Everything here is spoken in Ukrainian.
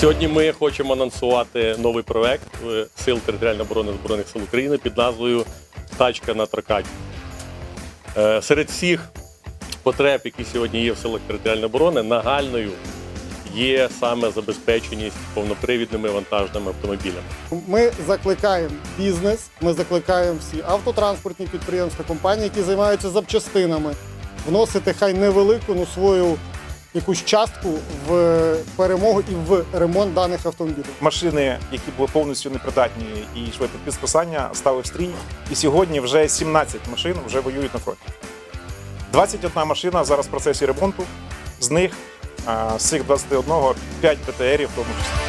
Сьогодні ми хочемо анонсувати новий проект е, Сил територіальної оборони Збройних сил України під назвою Тачка на тракаті. Е, Серед всіх потреб, які сьогодні є в силах територіальної оборони, нагальною є саме забезпеченість повнопривідними вантажними автомобілями. Ми закликаємо бізнес, ми закликаємо всі автотранспортні підприємства, компанії, які займаються запчастинами, вносити хай невелику ну, свою якусь частку в перемогу і в ремонт даних автомобілів. машини, які були повністю непридатні і йшли під списання, стали в стрій. І сьогодні вже 17 машин вже воюють на фронті. 21 машина зараз в процесі ремонту. З них з цих 21 5 БТРів в тому числі.